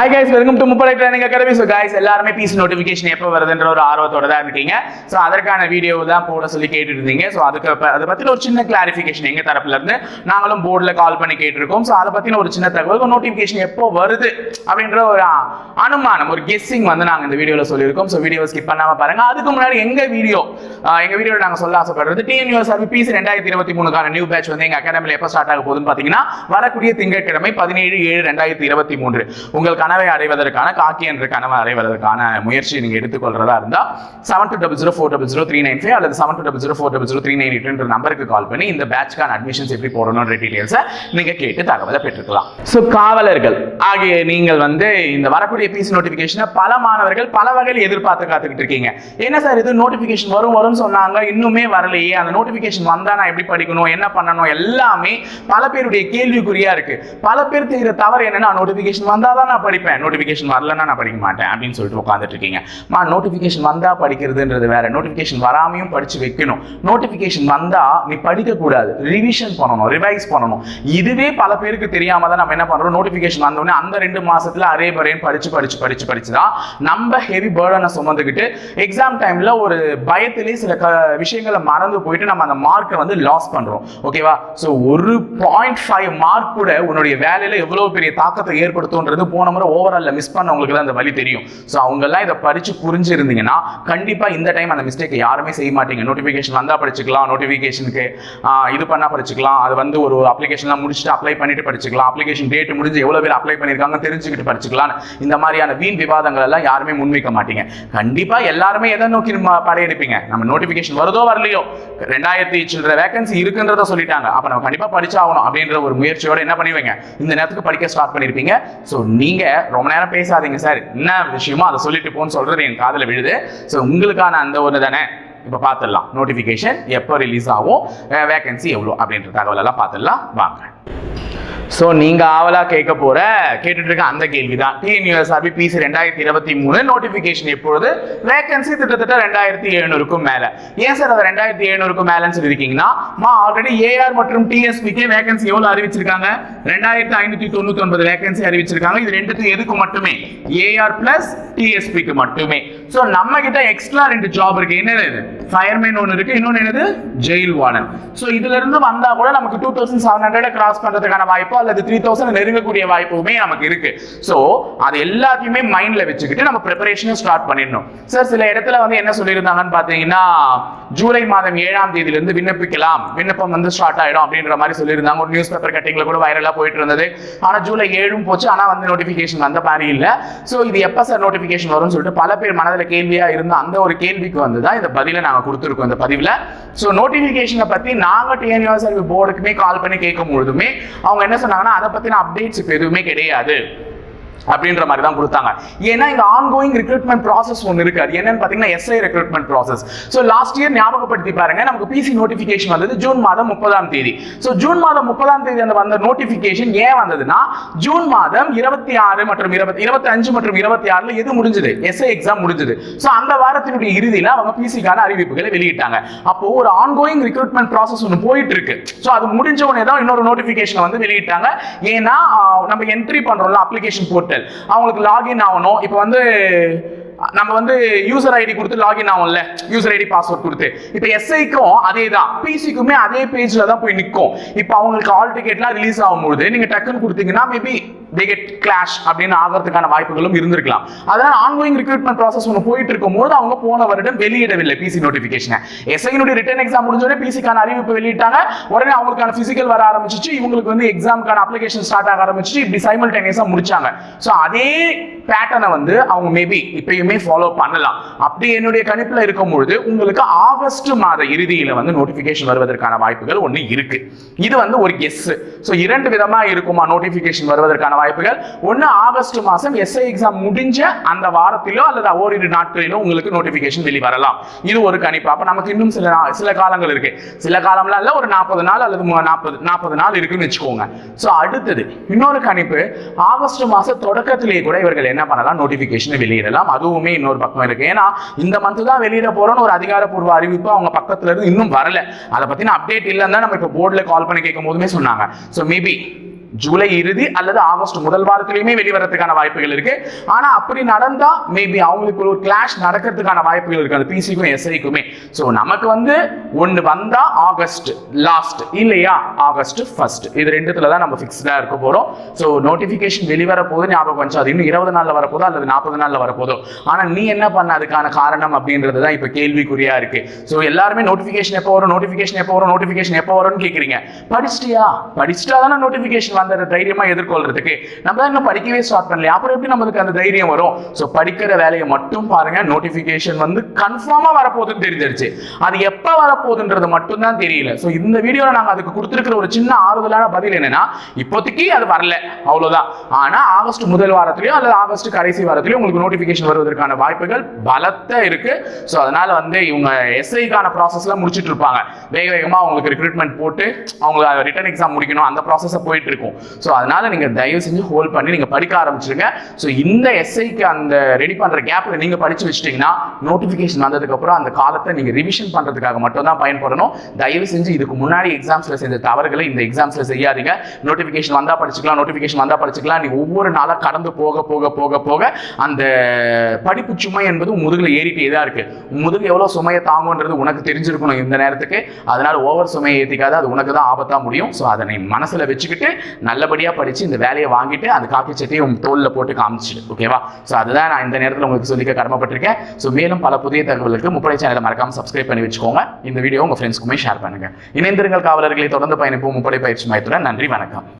Hi guys welcome to Muppadai training academy so guys எல்லாருமே fees notification எப்போ வருதுன்ற ஒரு ஆர்வத்தோட தான் இருக்கீங்க. ஸோ அதற்கான வீடியோ தான் போட சொல்லி கேட்டு இருந்தீங்க ஸோ அதுக்கு அதை பற்றின ஒரு சின்ன கிளாரிஃபிகேஷன் எங்கள் தரப்புல இருந்து நாங்களும் போர்டில் கால் பண்ணி கேட்டிருக்கோம். ஸோ அதை பற்றின ஒரு சின்ன தகவல் நோட்டிஃபிகேஷன் எப்போ வருது அப்படின்ற ஒரு அனுமானம் ஒரு கெஸ்ஸிங் வந்து நாங்கள் இந்த வீடியோவில் சொல்லியிருக்கோம். ஸோ வீடியோ ஸ்கிப் பண்ணாமல் பாருங்க. அதுக்கு முன்னாடி எங்கள் வீடியோ எங்கள் வீடியோவில் நாங்கள் சொல்ல ஆசைப்படுறது டிஎன்யூஎஸ்ஆர்பி பீஸ் ரெண்டாயிரத்தி இருபத்தி மூணுக்கான நியூ பேட்ச் வந்து எங்கள் அகாடமியில் எப்போ ஸ்டார்ட் ஆக போகுதுன்னு பார்த்தீங்கன்னா வரக்கூடிய திங்கட்கிழமை பதினேழு ஏழு ரெண்டாயிரத்தி இருபத்தி மூன்று. உங்களுக்கான கனவை அடைவதற்கான காக்கி என்ற கனவை அடைவதற்கான முயற்சி நீங்க எடுத்துக்கொள்றதா இருந்தா seven two double zero four double zero three nine five அல்லது seven two double zero four double zero three nine எயிட்ன்ற நம்பருக்கு கால் பண்ணி இந்த பேட்ச்க்கான அட்மிஷன்ஸ் எப்படி போடணும்ன்ற டீடைல்ஸை நீங்க கேட்டு தகவலை பெற்றுக்கலாம். ஸோ காவலர்கள் ஆகிய நீங்கள் வந்து இந்த வரக்கூடிய பீஸ் நோட்டிஃபிகேஷனை பல மாணவர்கள் பல வகையில் எதிர்பார்த்து காத்துக்கிட்டு இருக்கீங்க. என்ன சார் இது? நோட்டிஃபிகேஷன் வரும் வரும்னு சொன்னாங்க இன்னுமே வரலையே. அந்த நோட்டிஃபிகேஷன் வந்தா நான் எப்படி படிக்கணும் என்ன பண்ணணும் எல்லாமே பல பேருடைய கேள்விக்குறியா இருக்கு. பல பேர் செய்கிற தவறு என்னன்னா நோட்டிஃபிகேஷன் வந்தா தான் நான் படிப்பேன். படிப்பேன். நோட்டிஃபிகேஷன் வரலன்னா நான் படிக்க மாட்டேன் அப்படின்னு சொல்லிட்டு உட்காந்துட்டு இருக்கீங்க. மா நோட்டிஃபிகேஷன் வந்தா படிக்கிறதுன்றது வேற. நோட்டிஃபிகேஷன் வராமையும் படிச்சு வைக்கணும். நோட்டிஃபிகேஷன் வந்தா நீ படிக்க கூடாது ரிவிஷன் பண்ணணும் ரிவைஸ் பண்ணணும். இதுவே பல பேருக்கு தெரியாம தான் நம்ம என்ன பண்றோம்? நோட்டிஃபிகேஷன் வந்தோடனே அந்த ரெண்டு மாசத்துல அரே பரேன்னு படிச்சு படிச்சு படிச்சு படிச்சு தான் நம்ம ஹெவி பேர்டனை சுமந்துக்கிட்டு எக்ஸாம் டைம்ல ஒரு பயத்திலே சில க விஷயங்களை மறந்து போயிட்டு நம்ம அந்த மார்க்கை வந்து லாஸ் பண்றோம். ஓகேவா ஸோ ஒரு பாயிண்ட் ஃபைவ் மார்க் கூட உன்னுடைய வேலையில எவ்வளவு பெரிய தாக்கத்தை ஏற்படுத்தும்ன்றது போன முறை ஓவராலில் மிஸ் பண்ணவங்களுக்கு தான் அந்த வழி தெரியும். ஸோ அவங்கெல்லாம் இதை படித்து புரிஞ்சிருந்தீங்கன்னா கண்டிப்பாக இந்த டைம் அந்த மிஸ்டேக் யாருமே செய்ய மாட்டீங்க. நோட்டிஃபிகேஷன் வந்தால் படிச்சுக்கலாம். நோட்டிஃபிகேஷனுக்கு இது பண்ணால் படிச்சுக்கலாம். அது வந்து ஒரு அப்ளிகேஷன்லாம் முடிச்சுட்டு அப்ளை பண்ணிட்டு படிச்சுக்கலாம். அப்ளிகேஷன் டேட் முடிஞ்சு எவ்வளோ பேர் அப்ளை பண்ணியிருக்காங்க தெரிஞ்சுக்கிட்டு படிச்சுக்கலாம் இந்த மாதிரியான வீண் விவாதங்கள் எல்லாம் யாருமே முன்வைக்க மாட்டீங்க. கண்டிப்பாக எல்லாருமே எதை நோக்கி படையெடுப்பீங்க நம்ம நோட்டிஃபிகேஷன் வருதோ வரலையோ? ரெண்டாயிரத்தி சில்லற வேகன்சி இருக்குன்றத சொல்லிட்டாங்க. அப்போ நம்ம கண்டிப்பாக படிச்சாகணும் அப்படின்ற ஒரு முயற்சியோட என்ன பண்ணுவீங்க இந்த நேரத்துக்கு படிக்க ஸ்டார்ட் பண்ணியிருப்பீங்க ஸோ நீங்கள் ரொம்ப நேரம் பேசாதீங்க சார். என்ன விஷயமோ அதை சொல்லிட்டு போன்னு சொல்றது என் காதில் விழுது. ஸோ உங்களுக்கான அந்த ஒன்று தானே. இப்போ பார்த்துடலாம் நோட்டிஃபிகேஷன் எப்போ ரிலீஸ் ஆகும்? வேகன்சி எவ்வளோ அப்படின்ற தகவல் எல்லாம் பார்த்துடலாம் வாங்க. ஸோ நீங்க ஆவலா கேட்க போற கேட்டுட்டு இருக்க அந்த கேள்வி தான் டிஎன்யூஎஸ்ஆர்பி பிசி ரெண்டாயிரத்தி இருபத்தி மூணு நோட்டிபிகேஷன் எப்பொழுது? வேகன்சி கிட்டத்தட்ட ரெண்டாயிரத்தி எழுநூறுக்கும் மேல. ஏன் சார் அதை ரெண்டாயிரத்தி எழுநூறுக்கும் மேலன்னு சொல்லியிருக்கீங்கன்னா மா ஆல்ரெடி ஏஆர் மற்றும் டிஎஸ்பிக்கே வேகன்சி எவ்வளவு அறிவிச்சிருக்காங்க? ரெண்டாயிரத்தி ஐநூத்தி தொண்ணூத்தி ஒன்பது வேகன்சி அறிவிச்சிருக்காங்க. இது ரெண்டுத்துக்கு எதுக்கு மட்டுமே? ஏஆர் பிளஸ் டிஎஸ்பிக்கு மட்டுமே. ஸோ நம்ம கிட்ட எக்ஸ்ட்ரா ரெண்டு ஜாப் இருக்கு. என்ன இது? ஃபயர்மேன் ஒன்று இருக்கு. இன்னொன்று என்னது? ஜெயில் வார்டன் ஸோ இதுல இருந்து வந்தா கூட நமக்கு two thousand seven hundred cross பண்றதுக்கான வாய்ப்பு அல்லது த்ரீ தௌசண்ட் நெருங்கக்கூடிய வாய்ப்புமே நமக்கு இருக்கு. ஸோ அது எல்லாத்தையுமே மைண்ட்ல வச்சுக்கிட்டு நம்ம ப்ரிப்பரேஷனை ஸ்டார்ட் பண்ணிடணும். சார் சில இடத்துல வந்து என்ன சொல்லியிருந்தாங்கன்னு பார்த்தீங்கன்னா ஜூலை மாதம் ஏழாம் தேதியிலிருந்து விண்ணப்பிக்கலாம். விண்ணப்பம் வந்து ஸ்டார்ட் ஆயிடும் அப்படின்ற மாதிரி சொல்லியிருந்தாங்க. ஒரு நியூஸ் பேப்பர் கட்டிங்ல கூட வைரலா போயிட்டு இருந்தது. ஆனா ஜூலை ஏழும் போச்சு. ஆனா வந்து நோட்டிபிகேஷன் வந்த மாதிரி இல்ல. ஸோ இது எப்ப சார் நோட்டிபிகேஷன் வரும்னு சொல்லிட்டு பல பேர் மனதில் கேள்வியா இருந்த அந்த ஒரு கேள்விக்கு வந்து தான் இந்த பதிலை நாங்க கொடுத்துருக்கோம் இந்த பதிவுல. ஸோ நோட்டிபிகேஷனை பத்தி நாங்க டிஎன்யூஎஸ்ஆர்பி போர்டுக்குமே கால் பண்ணி கேட்கும் பொழுதுமே அவங்க என்ன சொன்னாங்கன்னா அதை பத்தின அப்டேட்ஸ் இப்போ எதுவுமே கிடையாது. அப்படின்ற மாதிரி தான் கொடுத்தாங்க. ஏன்னா இங்க ஆன்கோயிங் ரெக்ரூட்மெண்ட் ப்ராசஸ் ஒன்று இருக்கு. அது என்னன்னு பார்த்தீங்கன்னா SI recruitment process so last year ஞாபகப்படுத்தி பாருங்க நமக்கு பிசி நோட்டிஃபிகேஷன் வந்தது ஜூன் மாதம் முப்பதாம் தேதி. ஸோ ஜூன் மாதம் முப்பதாம் தேதி அந்த வந்த நோட்டிஃபிகேஷன் ஏன் வந்ததுன்னா ஜூன் மாதம் இருபத்தி ஆறு மற்றும் இருபத்தி இருபத்தி அஞ்சு மற்றும் இருபத்தி ஆறுல எது முடிஞ்சது? எஸ்ஐ எக்ஸாம் முடிஞ்சது. ஸோ அந்த வாரத்தினுடைய இறுதியில் அவங்க பிசிக்கான அறிவிப்புகளை வெளியிட்டாங்க. அப்போ ஒரு ஆன்கோயிங் ரெக்ரூட்மெண்ட் ப்ராசஸ் ஒன்று போயிட்டு இருக்கு ஸோ அது முடிஞ்ச உடனே தான் இன்னொரு நோட்டிஃபிகேஷன் வந்து வெளியிட்டாங்க. ஏன்னா நம்ம என்ட்ரி பண்றோம்ல அப்ளிகேஷன் போர்ட்டல் அவங்களுக்கு லாகின் ஆகணும். இப்போ வந்து நம்ம வந்து யூசர் ஐடி கொடுத்து லாகின் ஆகும்ல யூசர் ஐடி பாஸ்வேர்ட் கொடுத்து. இப்போ எஸ்ஐக்கும் அதே தான் பிசிக்குமே அதே பேஜ்ல தான் போய் நிற்கும் இப்போ அவங்களுக்கு ஆல் டிக்கெட்லாம் ரிலீஸ் ஆகும்போது நீங்க டக்குன்னு கொடுத்தீங்கன்னா மேபி தே கெட் கிளாஷ் அப்படின்னு ஆகிறதுக்கான வாய்ப்புகளும் இருந்திருக்கலாம். அதனால ஆன்கோயிங் ரிக்ரூட்மெண்ட் ப்ராசஸ் ஒன்று போயிட்டு இருக்கும்போது அவங்க போன வருடம் வெளியிடவில்லை பிசி நோட்டிஃபிகேஷனை எஸ்ஐனுடைய ரிட்டன் எக்ஸாம் முடிஞ்சோடனே பிசிக்கான அறிவிப்பு வெளியிட்டாங்க. உடனே அவங்களுக்கான பிசிக்கல் வர ஆரம்பிச்சிச்சு. இவங்களுக்கு வந்து எக்ஸாமுக்கான அப்ளிகேஷன் ஸ்டார்ட் ஆக ஆரம்பிச்சிச்சு. இப்படி சைமல்டேனியஸாக முடிச்சாங்க. ஸோ அதே பேட்டர்னை வந்து அவங்க மேபி இப்பயுமே ஃபாலோ பண்ணலாம். அப்படி என்னுடைய கணிப்புல இருக்கும் பொழுது உங்களுக்கு ஆகஸ்ட் மாத இறுதியில வந்து நோட்டிபிகேஷன் வருவதற்கான வாய்ப்புகள் ஒன்று இருக்கு. இது வந்து ஒரு எஸ் ஸோ இரண்டு விதமா இருக்குமா நோட்டிபிகேஷன் வருவதற்கான வாய்ப்புகள்? ஒன்று ஆகஸ்ட் மாதம் எஸ்ஐ எக்ஸாம் முடிஞ்ச அந்த வாரத்திலோ அல்லது ஓரிரு நாட்களிலோ உங்களுக்கு நோட்டிபிகேஷன் வெளி வரலாம் இது ஒரு கணிப்பு. அப்போ நமக்கு இன்னும் சில நா- சில காலங்கள் இருக்கு. சில காலம்லாம் இல்லை ஒரு நாற்பது நாள் அல்லது நாற்பது நாற்பது நாள் இருக்குன்னு வச்சுக்கோங்க. ஸோ அடுத்தது இன்னொரு கணிப்பு. ஆகஸ்ட் மாதம் தொடக்கத்திலேயே கூட இவர்கள் என்ன பண்ணலாம்? நோட்டிபிகேஷன் வெளியிடலாம். அதுவும் இன்னொரு பக்கம் இருக்கு. ஏன்னா இந்த மந்த் தான் வெளியிட போறோம்னு ஒரு அதிகாரப்பூர்வ அறிவிப்பு அவங்க பக்கத்துல இருந்து இன்னும் வரல. அதை பத்தின அப்டேட் இல்லைன்னு தான் நம்ம இப்போ போர்டில் கால் பண்ணி கேட்கும் போதுமே சொன்னாங்க. ஸோ மேபி ஜூலை இறுதி அல்லது ஆகஸ்ட் முதல் வாரத்திலையுமே வெளிவரத்துக்கான வாய்ப்புகள் இருக்கு. ஆனா அப்படி நடந்தா மேபி அவங்களுக்கு ஒரு கிளாஷ் நடக்கிறதுக்கான வாய்ப்புகள் இருக்கு அந்த பிசிக்கும் எஸ்ஐக்குமே ஸோ நமக்கு வந்து ஒன்று வந்தா ஆகஸ்ட் லாஸ்ட் இல்லையா? ஆகஸ்ட் ஃபர்ஸ்ட் இது ரெண்டுத்துல தான் நம்ம ஃபிக்ஸ்டா இருக்க போறோம். ஸோ நோட்டிபிகேஷன் வெளிவர போது ஞாபகம் வச்சு அது இன்னும் இருபது நாள்ல வரப்போதோ அல்லது நாற்பது நாள்ல வரப்போதோ? ஆனா நீ என்ன பண்ண? அதுக்கான காரணம் அப்படின்றது தான் இப்போ கேள்விக்குறியா இருக்கு. ஸோ எல்லாருமே நோட்டிபிகேஷன் எப்போ வரும்? நோட்டிபிகேஷன் எப்போ வரும்? நோட்டிபிகேஷன் எப்போ வரும்னு கேட்குறீங்க படிச்சிட்டியா? படிச்சுட்டா தானே நோட்டிபிகேஷன் அந்த தைரியமா எதிர்கொள்றதுக்கு. நம்ம தான் இன்னும் படிக்கவே ஸ்டார்ட் பண்ணலையா. அப்புறம் எப்படி நம்மளுக்கு அந்த தைரியம் வரும்? ஸோ படிக்கிற வேலையை மட்டும் பாருங்க. நோட்டிபிகேஷன் வந்து கன்ஃபார்மா வரப்போகுதுன்னு தெரிஞ்சிருச்சு. அது எப்போ வரப்போகுதுன்றது மட்டும் தான் தெரியல. ஸோ இந்த வீடியோவில் நாங்கள் அதுக்கு கொடுத்துருக்கிற ஒரு சின்ன ஆறுதலான பதில் என்னன்னா இப்போதைக்கு அது வரல. அவ்வளோதான் ஆனா ஆகஸ்ட் முதல் வாரத்திலயோ அல்லது ஆகஸ்ட் கடைசி வாரத்திலயோ உங்களுக்கு நோட்டிபிகேஷன் வருவதற்கான வாய்ப்புகள் பலத்த இருக்கு. ஸோ அதனால வந்து இவங்க எஸ்ஐக்கான ப்ராசஸ்லாம் முடிச்சிட்டு இருப்பாங்க. வேக வேகமாக அவங்களுக்கு ரெக்ரூட்மெண்ட் போட்டு அவங்க ரிட்டன் எக்ஸாம் முடிக்கணும். அந்த ப்ராசஸை போயிட்டு இருக்கும். ஸோ அதனால நீங்கள் தயவு செஞ்சு ஹோல்ட் பண்ணி நீங்கள் படிக்க ஆரம்பிச்சிருங்க. ஸோ இந்த எஸ்ஐக்கு அந்த ரெடி பண்ணுற கேப்பில் நீங்கள் படிச்சு வச்சிட்டிங்கன்னா நோட்டிஃபிகேஷன் வந்ததுக்கப்புறம் அந்த காலத்தை நீங்கள் ரிவிஷன் பண்ணுறதுக்காக மட்டும் தான் பயன்படணும். தயவு செஞ்சு இதுக்கு முன்னாடி எக்ஸாம்ஸில் செஞ்ச தவறுகளை இந்த எக்ஸாம்ஸில் செய்யாதீங்க. நோட்டிஃபிகேஷன் வந்தால் படிச்சுக்கலாம் நோட்டிஃபிகேஷன் வந்தால் படிச்சுக்கலாம். நீ ஒவ்வொரு நாளாக கடந்து போக போக போக போக அந்த படிப்பு சுமை என்பது முதுகில் ஏறிட்டே தான் இருக்குது முதுகு எவ்வளோ சுமையை தாங்குன்றது உனக்கு தெரிஞ்சிருக்கணும் இந்த நேரத்துக்கு. அதனால் ஓவர் சுமையை ஏற்றிக்காது அது உனக்கு தான் ஆபத்தாக முடியும். ஸோ அதை நீ மனசில் வச்சுக்கிட்டு நல்லபடியா படிச்சு இந்த வேலையை வாங்கிட்டு அந்த காப்பி சட்டையை உன் தோல்ல போட்டு காமிச்சிடு ஓகேவா ஸோ அதுதான் நான் இந்த நேரத்தில் உங்களுக்கு சொல்லிக்க கடமைப்பட்டிருக்கேன். ஸோ மேலும் பல புதிய தகவலுக்கு முப்படை சேனலை மறக்காமல் சப்ஸ்கிரைப் பண்ணி வச்சுக்கோங்க. இந்த வீடியோ உங்க ஃப்ரெண்ட்ஸ்க்குமே ஷேர் பண்ணுங்க. இணைந்திருங்கள் காவலர்களை. தொடர்ந்து பயணிப்போம். முப்படை பயிற்சி மையத்துடன் நன்றி வணக்கம்.